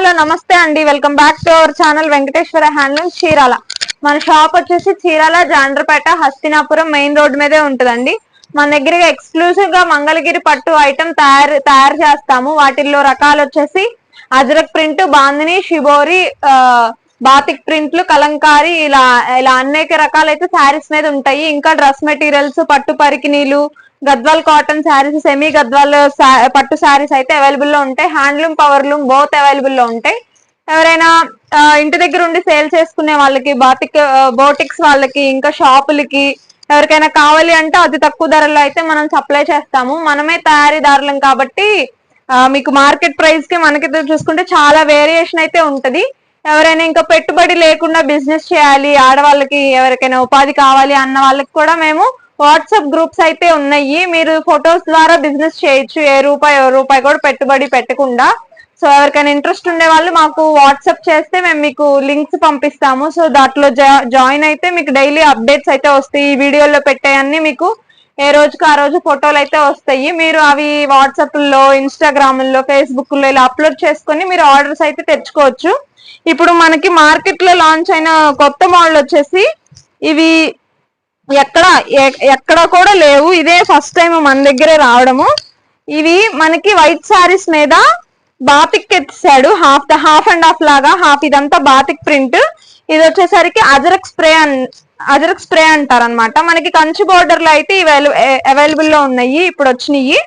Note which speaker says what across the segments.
Speaker 1: Hello నమస్తే అండి. Welcome back to our channel Venkateswara handloom Chirala మన షాప్ వచ్చేసి చీరాల జాండ్రపేట హస్తినాపురం మెయిన్ రోడ్ మీదే ఉంటుందండి. మన దగ్గర ఎక్స్క్లూసివ్గా మంగళగిరి పట్టు ఐటమ్ తయారు తయారు చేస్తాము. వాటిల్లో రకాలు వచ్చేసి Ajrakh print bandhani shibori batik ప్రింట్లు కలంకారీ ఇలా ఇలా అనేక రకాలైతే శారీస్ మీద ఉంటాయి. ఇంకా డ్రెస్ మెటీరియల్స్ పట్టు పరికినీలు Gadwal cotton sarees semi Gadwal పట్టు శారీస్ అయితే అవైలబుల్లో ఉంటాయి. హ్యాండ్లూమ్ పవర్ లూమ్ బోత్ అవైలబుల్లో ఉంటాయి. ఎవరైనా ఇంటి దగ్గర ఉండి సేల్ చేసుకునే వాళ్ళకి బాటిక్ బోటిక్స్ వాళ్ళకి ఇంకా షాపులకి ఎవరికైనా కావాలి అంటే అతి తక్కువ ధరలో అయితే మనం సప్లై చేస్తాము. మనమే తయారీదారులం కాబట్టి మీకు మార్కెట్ ప్రైస్కి మనకి చూసుకుంటే చాలా వేరియేషన్ అయితే ఉంటది. ఎవరైనా ఇంకా పెట్టుబడి లేకుండా బిజినెస్ చేయాలి ఆడవాళ్ళకి ఎవరికైనా ఉపాధి కావాలి అన్న వాళ్ళకి కూడా మేము వాట్సాప్ గ్రూప్స్ అయితే ఉన్నాయి. మీరు ఫొటోస్ ద్వారా బిజినెస్ చేయొచ్చు. ఏ రూపాయి ఏ రూపాయి కూడా పెట్టుబడి పెట్టకుండా. సో ఎవరికైనా ఇంట్రెస్ట్ ఉండే వాళ్ళు మాకు వాట్సాప్ చేస్తే మేము మీకు లింక్స్ పంపిస్తాము. సో దాంట్లో జాయిన్ అయితే మీకు డైలీ అప్డేట్స్ అయితే వస్తాయి. ఈ వీడియోలో పెట్టేయన్నీ మీకు ఏ రోజుకి ఆ రోజు ఫోటోలు అయితే వస్తాయి. మీరు అవి వాట్సాప్లో ఇన్స్టాగ్రామ్లో ఫేస్బుక్లో ఇలా అప్లోడ్ చేసుకొని మీరు ఆర్డర్స్ అయితే తెచ్చుకోవచ్చు. ఇప్పుడు మనకి మార్కెట్లో లాంచ్ అయిన కొత్త మోడల్ వచ్చేసి ఇవి ఎక్కడ ఎ- ఎక్కడ కూడా లేవు. ఇదే ఫస్ట్ టైం మన దగ్గరే రావడము. ఇవి మనకి వైట్ సారీస్ మీద batik ఎత్తిసాడు half the half and half లాగా హాఫ్ ఇదంతా బాతిక్ ప్రింట్ ఇది వచ్చేసరికి అజరక్ స్ప్రే అన్ అజరక్ స్ప్రే అంటారు అనమాట మనకి కంచి బోర్డర్లో అయితే ఇవి అవైలబుల్లో ఉన్నాయి. ఇప్పుడు వచ్చినాయి.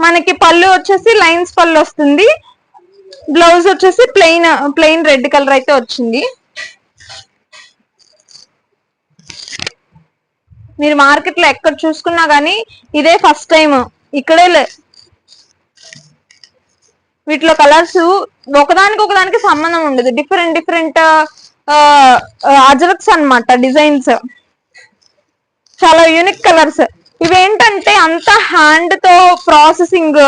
Speaker 1: మనకి పళ్ళు వచ్చేసి లైన్స్ పళ్ళు వస్తుంది. బ్లౌజ్ వచ్చేసి ప్లెయిన్ ప్లెయిన్ రెడ్ కలర్ అయితే వచ్చింది. మీరు మార్కెట్లో ఎక్కడ చూసుకున్నా గానీ ఇదే ఫస్ట్ టైం ఇక్కడే లే- వీటిలో కలర్స్ ఒకదానికి ఒకదానికి సంబంధం ఉండదు. డిఫరెంట్ డిఫరెంట్ అజరక్స్ అన్నమాట డిజైన్స్ చాలా యూనిక్ కలర్స్ ఇవేంటంటే అంత హ్యాండ్తో ప్రాసెసింగ్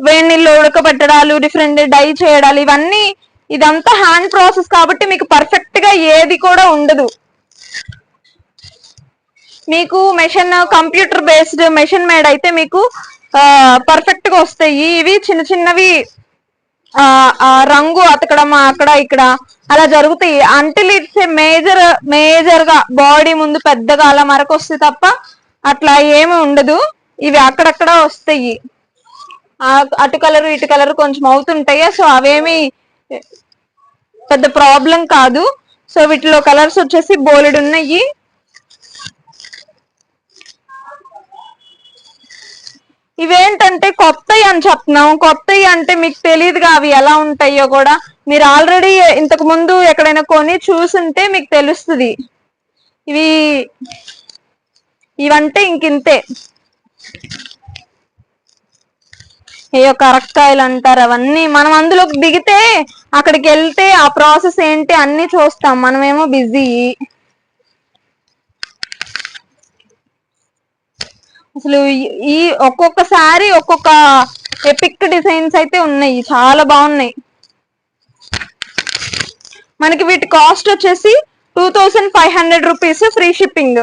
Speaker 1: వేడి నీళ్ళు ఉడకబెట్టడాలు డిఫరెంట్ డై చేయడాలు ఇవన్నీ ఇదంతా హ్యాండ్ ప్రాసెస్ కాబట్టి మీకు పర్ఫెక్ట్గా ఏది కూడా ఉండదు. మీకు machine computer based machine made అయితే మీకు పర్ఫెక్ట్గా వస్తాయి. ఇవి చిన్న చిన్నవి రంగు అతకడం అక్కడ ఇక్కడ అలా జరుగుతాయి. అంటిల్ ఇట్స్ మేజర్ మేజర్గా బాడీ ముందు పెద్దగా అలా మరకొస్తే తప్ప అట్లా ఏమి ఉండదు. ఇవి అక్కడక్కడ వస్తాయి. అటు కలర్ ఇటు కలర్ కొంచెం అవుతుంటాయి? సో అవేమి పెద్ద ప్రాబ్లం కాదు. సో వీటిలో కలర్స్ వచ్చేసి బోలెడు ఉన్నాయి. ఇవేంటంటే కొత్తవి అని చెప్తున్నాం. కొత్తవి అంటే మీకు తెలియదుగా అవి ఎలా ఉంటాయో కూడా. మీరు ఆల్రెడీ ఇంతకు ముందు ఎక్కడైనా కొని చూసుంటే మీకు తెలుస్తుంది. ఇవి ఇవంటే ఇంకింతే. ఏయో కరక్కాయలు అంటారు అవన్నీ. మనం అందులోకి దిగితే అక్కడికి వెళ్తే ఆ ప్రాసెస్ ఏంటి అన్ని చూస్తాం. మనమేమో బిజీ. అసలు ఈ- ఒక్కొక్కసారి ఒక్కొక్క ఎపిక్ డిజైన్స్ అయితే ఉన్నాయి. చాలా బాగున్నాయి. మనకి వీటి కాస్ట్ వచ్చేసి two thousand five hundred rupees free shipping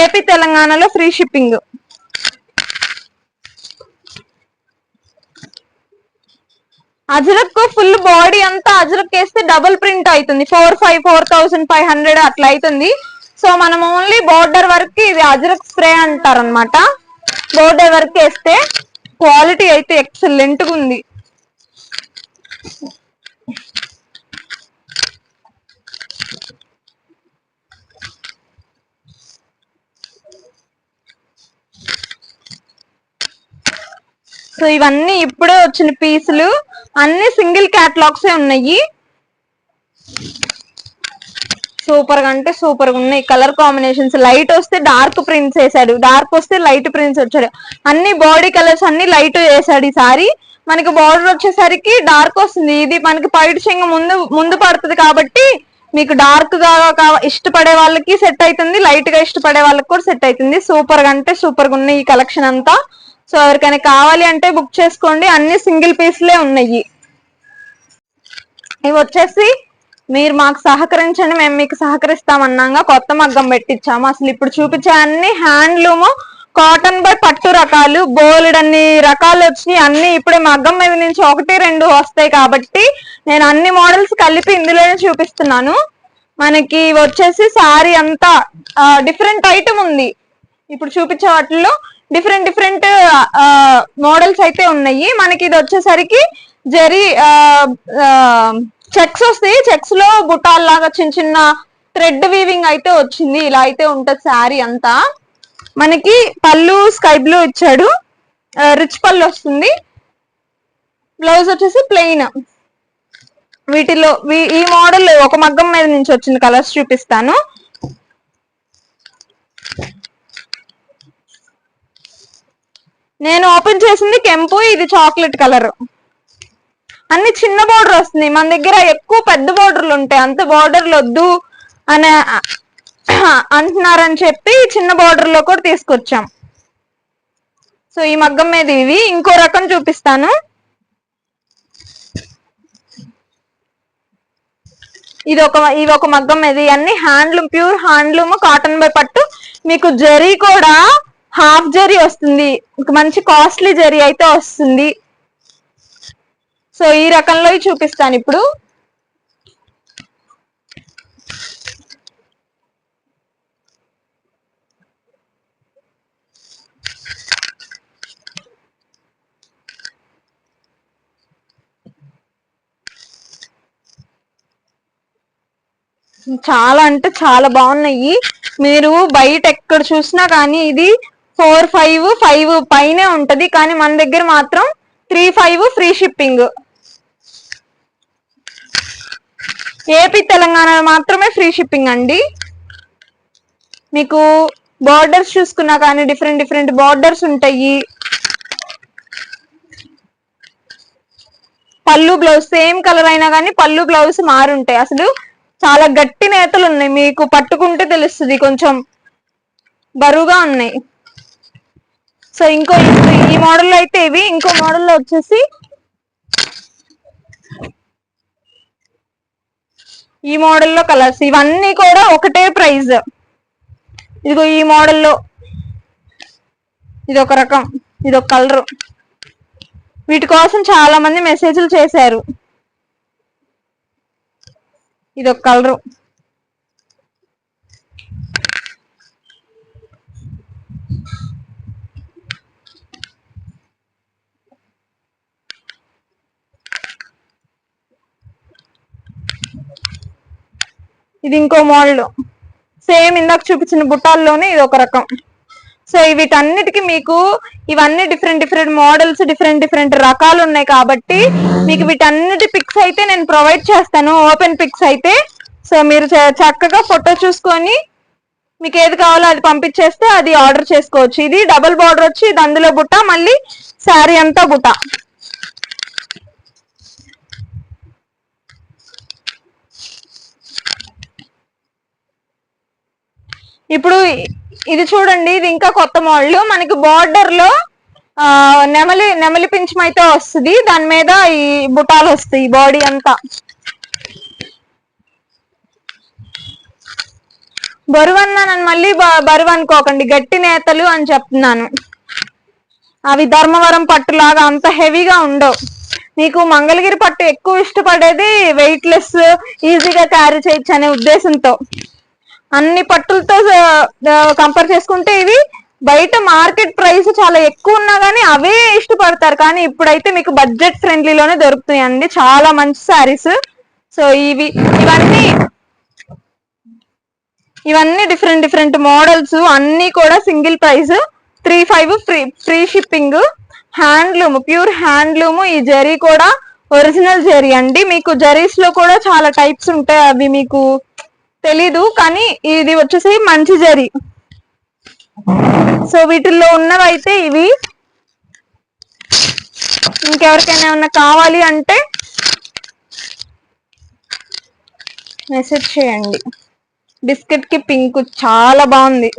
Speaker 1: AP తెలంగాణలో free shipping Ajrakh full body అంతా అజరక్ వేస్తే డబుల్ ప్రింట్ అవుతుంది. Four five four thousand five hundred అట్లా అవుతుంది. సో మనం ఓన్లీ బోర్డర్ వరకు ఇది అజరక్ స్ప్రే అంటారు అనమాట బోర్డర్ వరకు వేస్తే క్వాలిటీ అయితే ఎక్సలెంట్గా ఉంది. సో ఇవన్నీ ఇప్పుడే వచ్చిన పీసులు అన్ని సింగిల్ క్యాటలాగ్స్ ఉన్నాయి. సూపర్గా అంటే సూపర్గా ఉన్నాయి. కలర్ కాంబినేషన్స్ లైట్ వస్తే డార్క్ ప్రింట్స్ వేసాడు డార్క్ వస్తే లైట్ ప్రింట్స్ వచ్చాడు. అన్ని బాడీ కలర్స్ అన్ని లైట్ వేసాడు ఈసారి మనకి బార్డర్ వచ్చేసరికి డార్క్ వస్తుంది. ఇది మనకి పైట్ చెంగ ముందు ముందు పడుతుంది కాబట్టి మీకు డార్క్గా ఇష్టపడే వాళ్ళకి సెట్ అవుతుంది. లైట్గా ఇష్టపడే వాళ్ళకి కూడా సెట్ అవుతుంది. సూపర్గా అంటే సూపర్గా ఉన్నాయి ఈ కలెక్షన్ అంతా. సో ఎవరికైనా కావాలి అంటే బుక్ చేసుకోండి. అన్ని సింగిల్ పీస్లే ఉన్నాయి. ఇవి వచ్చేసి మీరు మాకు సహకరించండి మేము మీకు సహకరిస్తామన్నాగా కొత్త మగ్గం పెట్టించాము. అసలు ఇప్పుడు చూపించే అన్ని హ్యాండ్లూము కాటన్ బై పట్టు రకాలు బోలెడ్ అన్ని రకాలు వచ్చి అన్ని ఇప్పుడే మగ్గం మీద నుంచి ఒకటి రెండు వస్తాయి కాబట్టి నేను అన్ని మోడల్స్ కలిపి ఇందులోనే చూపిస్తున్నాను. మనకి వచ్చేసి సారీ అంతా డిఫరెంట్ ఐటమ్ ఉంది. ఇప్పుడు చూపించే వాటిల్లో డిఫరెంట్ డిఫరెంట్ మోడల్స్ అయితే ఉన్నాయి. మనకి ఇది వచ్చేసరికి జరీ చెక్స్ వస్తాయి చెక్స్లో బుటాల్ లాగా చిన్న చిన్న థ్రెడ్ వీవింగ్ అయితే వచ్చింది. ఇలా అయితే ఉంటది శారీ అంతా. మనకి పళ్ళు స్కై బ్లూ ఇచ్చాడు. రిచ్ పళ్ళు వస్తుంది. బ్లౌజ్ వచ్చేసి ప్లెయిన్. వీటిలో ఈ మోడల్ ఒక మగ్గం మీద నుంచి వచ్చిన కలర్స్ చూపిస్తాను. నేను ఓపెన్ చేసింది కెంపు ఇది చాక్లెట్ కలర్. అన్ని చిన్న బోర్డర్ వస్తుంది మన దగ్గర ఎక్కువ పెద్ద బోర్డర్లు ఉంటాయి. అంత బోర్డర్లు వద్దు అని అంటున్నారని చెప్పి చిన్న బోర్డర్లో కూడా తీసుకొచ్చాం. సో ఈ మగ్గం మీద ఇవి. ఇంకో రకం చూపిస్తాను. ఇది ఒక ఇవి ఒక మగ్గం ఇది అన్ని handloom pure handloom cotton by పట్టు. మీకు జరీ కూడా హాఫ్ జరీ వస్తుంది. మంచి కాస్ట్లీ జరీ అయితే వస్తుంది. సో ఈ రకంలో చూపిస్తాను ఇప్పుడు. చాలా అంటే చాలా బాగున్నాయి. మీరు బయట ఎక్కడ చూసినా కానీ ఇది ఫోర్ ఫైవ్ ఫైవ్ పైనే ఉంటది. కానీ మన దగ్గర మాత్రం three five free shipping. AP Telangana మాత్రమే ఫ్రీ షిప్పింగ్ అండి. మీకు బార్డర్స్ చూసుకున్నా కానీ డిఫరెంట్ డిఫరెంట్ బార్డర్స్ ఉంటాయి. పళ్ళు బ్లౌజ్ సేమ్ కలర్ అయినా కానీ పళ్ళు బ్లౌజ్ మారుంటాయి. అసలు చాలా గట్టి నేతలు ఉన్నాయి. మీకు పట్టుకుంటే తెలుస్తుంది కొంచెం బరువుగా ఉన్నాయి. సో ఇంకో ఈ మోడల్లో అయితే ఇవి. ఇంకో మోడల్లో వచ్చేసి ఈ మోడల్లో కలర్స్ ఇవన్నీ కూడా ఒకటే ప్రైజ్ ఇదిగో ఈ మోడల్లో. ఇది ఒక రకం ఇది ఒక కలర్. వీటి కోసం చాలా మంది మెసేజ్లు చేశారు. ఇది ఒక కలరు. ఇది ఇంకో మోడల్. సేమ్ ఇందాక చూపించిన బుట్టాల్లోనే ఇది ఒక రకం. సో వీటన్నిటికి మీకు ఇవన్నీ different different models different different రకాలు ఉన్నాయి కాబట్టి మీకు వీటన్నిటి పిక్స్ అయితే నేను ప్రొవైడ్ చేస్తాను. ఓపెన్ పిక్స్ అయితే. సో మీరు చక్కగా ఫోటో చూసుకొని మీకు ఏది కావాలో అది పంపించేస్తే అది ఆర్డర్ చేసుకోవచ్చు. ఇది డబుల్ బార్డర్ వచ్చి ఇది అందులో బుట్ట మళ్ళీ శారీ అంతా బుట్ట. ఇప్పుడు ఇది చూడండి ఇది ఇంకా కొత్త మోడల్. మనకి బార్డర్లో నెమలి నెమలి పింఛం అయితే వస్తుంది. దాని మీద ఈ బుటాలు వస్తాయి బాడీ అంతా. బరువు అన్నాను మళ్ళీ బరువు అనుకోకండి. గట్టి నేతలు అని చెప్తున్నాను. అవి ధర్మవరం పట్టులాగా అంత హెవీగా ఉండవు. మీకు మంగళగిరి పట్టు ఎక్కువ ఇష్టపడేది వెయిట్ లెస్ ఈజీగా క్యారీ చేయొచ్చు అనే ఉద్దేశంతో. అన్ని పట్టులతో కంపేర్ చేసుకుంటే ఇవి బయట మార్కెట్ ప్రైస్ చాలా ఎక్కువ ఉన్నా కానీ అవే ఇష్టపడతారు. కానీ ఇప్పుడైతే మీకు బడ్జెట్ ఫ్రెండ్లీలోనే దొరుకుతాయండి చాలా మంచి శారీస్ సో ఇవి ఇవన్నీ ఇవన్నీ డిఫరెంట్ డిఫరెంట్ మోడల్స్ అన్ని కూడా single price three five free free shipping handloom pure handloom ఈ జరీ కూడా ఒరిజినల్ జరీ అండి. మీకు జరీస్లో కూడా చాలా టైప్స్ ఉంటాయి. అవి మీకు తెలీదు కానీ ఇది వచ్చేసి మంచి జరి. సో వీటిల్లో ఉన్నవైతే ఇవి. ఇంకెవరికైనా ఏమన్నా కావాలి అంటే మెసేజ్ చేయండి. బిస్కెట్కి పింక్ చాలా బాగుంది.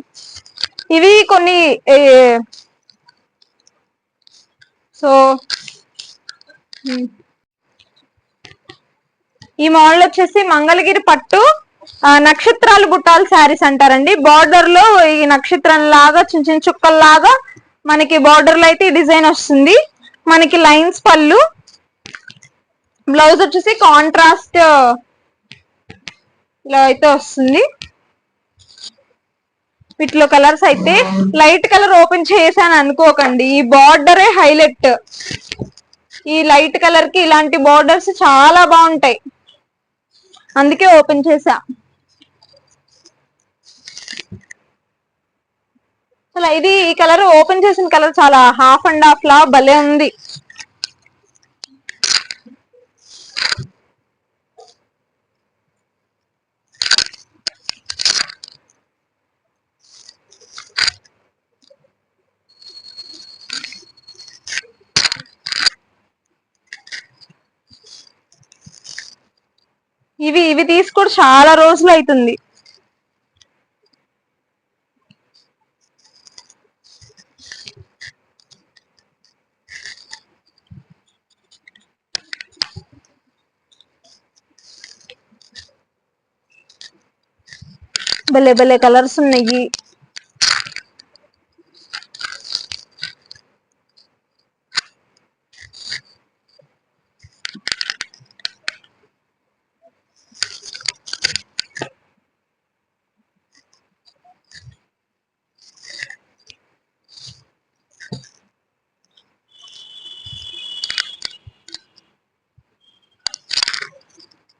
Speaker 1: ఇవి కొన్ని సో ఈ మోడల్ వచ్చేసి మంగళగిరి పట్టు. నక్షత్రాలు బుట్టాలు శారీస్ అంటారండి. బార్డర్లో ఈ నక్షత్రం లాగా చిన్న చిన్న చుక్కల్లాగా మనకి బార్డర్లో అయితే డిజైన్ వస్తుంది. మనకి లైన్స్ పళ్ళు. బ్లౌజ్ వచ్చేసి కాంట్రాస్ట్ ఇలా అయితే వస్తుంది. వీటిలో కలర్స్ అయితే లైట్ కలర్ ఓపెన్ చేశాను అనుకోకండి. ఈ బార్డరే హైలైట్ ఈ లైట్ కలర్కి ఇలాంటి బార్డర్స్ చాలా బాగుంటాయి. అందుకే ఓపెన్ చేసా అసలు ఇది ఈ కలర్ ఓపెన్ చేసిన కలర్ చాలా హాఫ్ అండ్ హాఫ్ లా భలే ఉంది. ఇవి ఇవి తీసుకొని చాలా రోజులు అవుతుంది భలే భలే కలర్స్ ఉన్నాయి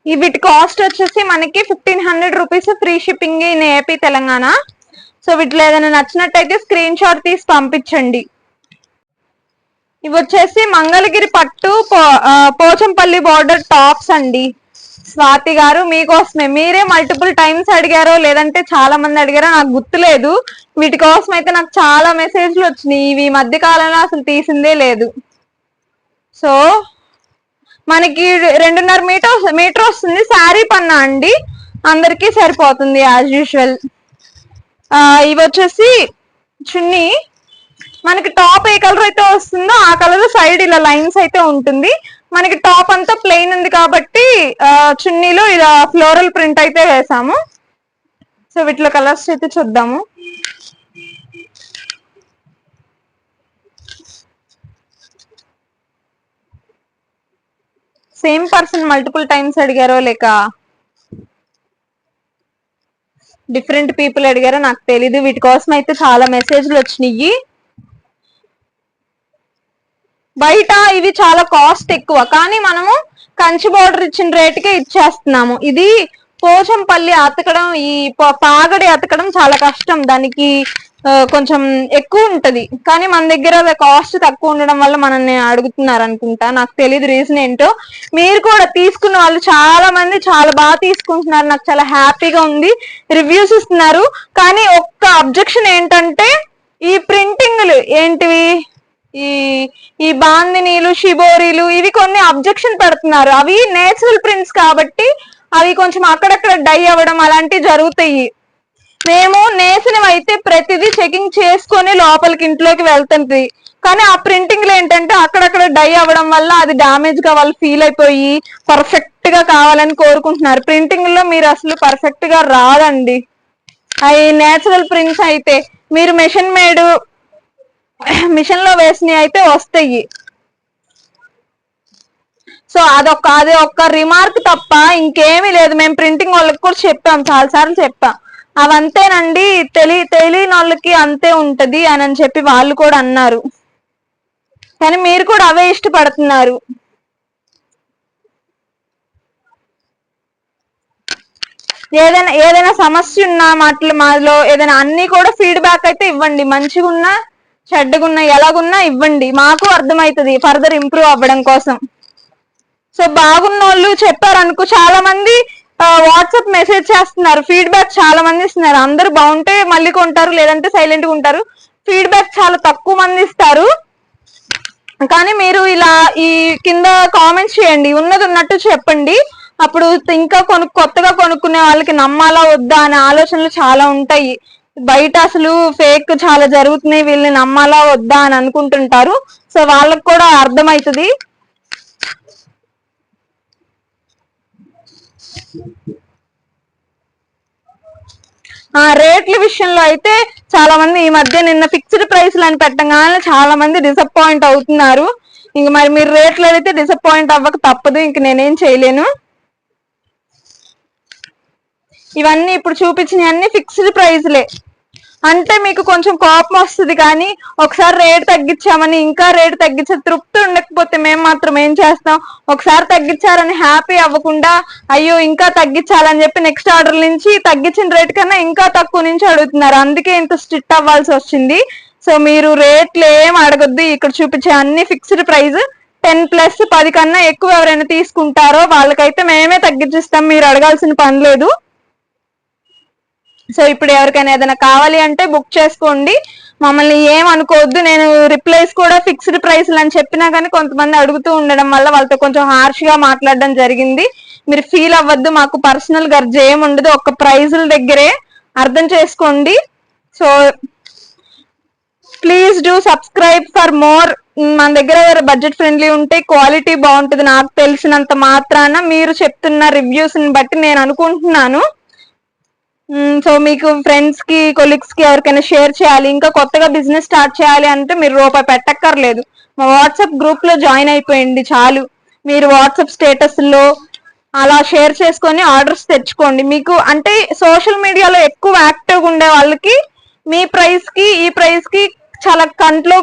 Speaker 1: ఈ వీటి కాస్ట్ వచ్చేసి మనకి fifteen hundred rupees free shipping in AP Telangana. So వీటిలో ఏదైనా నచ్చినట్టయితే స్క్రీన్ షాట్ తీసి పంపించండి. ఇవి వచ్చేసి మంగళగిరి పట్టు పో- పోచంపల్లి బార్డర్ టాప్స్ అండి. స్వాతి గారు మీకోసమే. మీరే మల్టిపుల్ టైమ్స్ అడిగారో లేదంటే చాలా మంది అడిగారో నాకు గుర్తులేదు. వీటి కోసం అయితే నాకు చాలా మెసేజ్లు వచ్చినాయి. ఇవి ఈ మధ్య కాలంలో అసలు తీసిందే లేదు. సో మనకి రెండున్నర మీటర్ మీటర్ వస్తుంది. శారీ పన్నా అండి. అందరికీ సరిపోతుంది యాజ్ యూజువల్ ఇవి వచ్చేసి చున్నీ. మనకి టాప్ ఏ కలర్ అయితే వస్తుందో ఆ కలర్ సైడ్ ఇలా లైన్స్ అయితే ఉంటుంది. మనకి టాప్ అంతా ప్లెయిన్ ఉంది కాబట్టి చున్నీలో ఇలా ఫ్లోరల్ ప్రింట్ అయితే వేసాము. సో వీటిలో కలర్స్ అయితే చూద్దాము. సేమ్ పర్సన్ మల్టిపుల్ టైమ్స్ అడిగారో లేక డిఫరెంట్ పీపుల్ అడిగారో నాకు తెలీదు. వీటి కోసం అయితే చాలా మెసేజ్లు వచ్చినాయి బయట ఇవి చాలా కాస్ట్ ఎక్కువ. కానీ మనము కంచి బోర్డర్ ఇచ్చిన రేటుకే ఇచ్చేస్తున్నాము. ఇది పోచంపల్లి అతకడం ఈ పాగడి అతకడం చాలా కష్టం. దానికి కొంచెం ఎక్కువ ఉంటది. కానీ మన దగ్గర కాస్ట్ తక్కువ ఉండడం వల్ల మనల్ని అడుగుతున్నారు అనుకుంటా నాకు తెలియదు రీజన్ ఏంటో. మీరు కూడా తీసుకున్న వాళ్ళు చాలా మంది చాలా బాగా తీసుకుంటున్నారు. నాకు చాలా హ్యాపీగా ఉంది. రివ్యూస్ ఇస్తున్నారు. కానీ ఒక్క అబ్జెక్షన్ ఏంటంటే ఈ ప్రింటింగ్లు ఏంటివి? ఈ ఈ బాందినీలు షిబోరీలు ఇవి కొన్ని అబ్జెక్షన్ పెడుతున్నారు. అవి నేచురల్ ప్రింట్స్ కాబట్టి అవి కొంచెం అక్కడక్కడ డై అవ్వడం అలాంటివి జరుగుతాయి. మేము నేసినవి అయితే ప్రతిదీ చెకింగ్ చేసుకొని లోపలికి ఇంట్లోకి వెళ్తుంది. కానీ ఆ ప్రింటింగ్లు ఏంటంటే అక్కడక్కడ డై అవ్వడం వల్ల అది డామేజ్గా వాళ్ళు ఫీల్ అయిపోయి పర్ఫెక్ట్గా కావాలని కోరుకుంటున్నారు. ప్రింటింగ్లో మీరు అసలు పర్ఫెక్ట్గా రాదండి. అవి నేచురల్ ప్రింట్స్ అయితే మీరు మెషిన్ మేడ్ మిషన్లో వేసినవి అయితే వస్తాయి. సో అదొక అది ఒక్క రిమార్క్ తప్ప ఇంకేమీ లేదు. మేము ప్రింటింగ్ వాళ్ళకి కూడా చెప్పాం చాలా సార్లు చెప్పాం. అవంతేనండి తెలి తెలియని వాళ్ళకి అంతే ఉంటది అని అని చెప్పి వాళ్ళు కూడా అన్నారు. కానీ మీరు కూడా అవే ఇష్టపడుతున్నారు. ఏదైనా ఏదైనా సమస్య ఉన్నా మాటలు మాలో ఏదైనా అన్ని కూడా ఫీడ్బ్యాక్ అయితే ఇవ్వండి. మంచిగా ఉన్నా చెడ్డగా ఉన్నా ఎలాగున్నా ఇవ్వండి. మాకు అర్థమవుతుంది ఫర్దర్ ఇంప్రూవ్ అవ్వడం కోసం. సో బాగున్న వాళ్ళు చెప్పారనుకో చాలా మంది వాట్సాప్ మెసేజ్ చేస్తున్నారు. ఫీడ్బ్యాక్ చాలా మంది ఇస్తున్నారు. అందరూ బాగుంటే మళ్ళీ కొంటారు లేదంటే సైలెంట్గా ఉంటారు. ఫీడ్బ్యాక్ చాలా తక్కువ మంది ఇస్తారు. కానీ మీరు ఇలా ఈ కింద కామెంట్స్ చేయండి. ఉన్నది ఉన్నట్టు చెప్పండి. అప్పుడు ఇంకా కొను కొత్తగా కొనుక్కునే వాళ్ళకి నమ్మాలా వద్దా అనే ఆలోచనలు చాలా ఉంటాయి. బయట అసలు ఫేక్ చాలా జరుగుతున్నాయి. వీళ్ళని నమ్మాలా వద్దా అని అనుకుంటుంటారు. సో వాళ్ళకి కూడా అర్థమవుతుంది. ఆ రేట్ల విషయంలో అయితే చాలా మంది ఈ మధ్య నిన్న ఫిక్స్డ్ ప్రైస్లు అని పెట్టగానే చాలా మంది డిసప్పాయింట్ అవుతున్నారు. ఇంక మరి మీరు రేట్లు అయితే డిసప్పాయింట్ అవ్వక తప్పదు ఇంక నేనేం చేయలేను. ఇవన్నీ ఇప్పుడు చూపించినవన్నీ ఫిక్స్డ్ ప్రైస్లే అంటే మీకు కొంచెం కోపం వస్తుంది కానీ ఒకసారి రేట్ తగ్గించామని ఇంకా రేట్ తగ్గించే తృప్తి ఉండకపోతే మేము మాత్రం ఏం చేస్తాం? ఒకసారి తగ్గించారని హ్యాపీ అవ్వకుండా అయ్యో ఇంకా తగ్గించాలని చెప్పి నెక్స్ట్ ఆర్డర్ నుంచి తగ్గించిన రేట్ కన్నా ఇంకా తక్కువ నుంచి అడుగుతున్నారు. అందుకే ఇంత స్ట్రిక్ట్ అవ్వాల్సి వచ్చింది. సో మీరు రేట్లు ఏం అడగొద్దు. ఇక్కడ చూపించే అన్ని ఫిక్స్డ్ ప్రైస్ టెన్ ప్లస్ పది కన్నా ఎక్కువ ఎవరైనా తీసుకుంటారో వాళ్ళకైతే మేమే తగ్గించిస్తాం. మీరు అడగాల్సిన పని లేదు. సో ఇప్పుడు ఎవరికైనా ఏదైనా కావాలి అంటే బుక్ చేసుకోండి. మమ్మల్ని ఏం అనుకోవద్దు. నేను రిప్లైస్ కూడా ఫిక్స్డ్ ప్రైస్లు అని చెప్పినా కానీ కొంతమంది అడుగుతూ ఉండడం వల్ల వాళ్ళతో కొంచెం హార్ష్గా మాట్లాడడం జరిగింది. మీరు ఫీల్ అవ్వద్దు. మాకు పర్సనల్ గర్జ ఏం ఉండదు. ఒక్క ప్రైజుల దగ్గరే అర్థం చేసుకోండి. So please do subscribe for more మన దగ్గర బడ్జెట్ ఫ్రెండ్లీ ఉంటే క్వాలిటీ బాగుంటుంది. నాకు తెలిసినంత మాత్రాన మీరు చెప్తున్న రివ్యూస్ని బట్టి నేను అనుకుంటున్నాను. సో మీకు ఫ్రెండ్స్కి కొలీగ్స్కి ఎవరికైనా షేర్ చేయాలి ఇంకా కొత్తగా బిజినెస్ స్టార్ట్ చేయాలి అంటే మీరు రూపాయి పెట్టక్కర్లేదు. మా వాట్సాప్ గ్రూప్లో జాయిన్ అయిపోయింది చాలు. మీరు వాట్సాప్ స్టేటస్లో అలా షేర్ చేసుకొని ఆర్డర్స్ తెచ్చుకోండి. మీకు అంటే సోషల్ మీడియాలో ఎక్కువ యాక్టివ్ ఉండే వాళ్ళకి మీ ప్రైస్కి ఈ ప్రైస్కి చాలా కంట్లో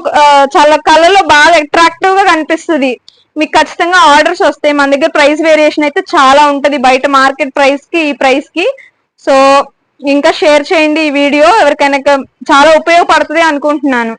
Speaker 1: చాలా కళ్ళలో బాగా అట్రాక్టివ్గా కనిపిస్తుంది. మీకు ఖచ్చితంగా ఆర్డర్స్ వస్తాయి. మన దగ్గర ప్రైస్ వేరియేషన్ అయితే చాలా ఉంటది. బయట మార్కెట్ ప్రైస్కి ఈ ప్రైస్కి. సో ఇంకా షేర్ చేయండి ఈ వీడియో. ఎవరికైనా చాలా ఉపయోగపడుతుంది అనుకుంటున్నాను.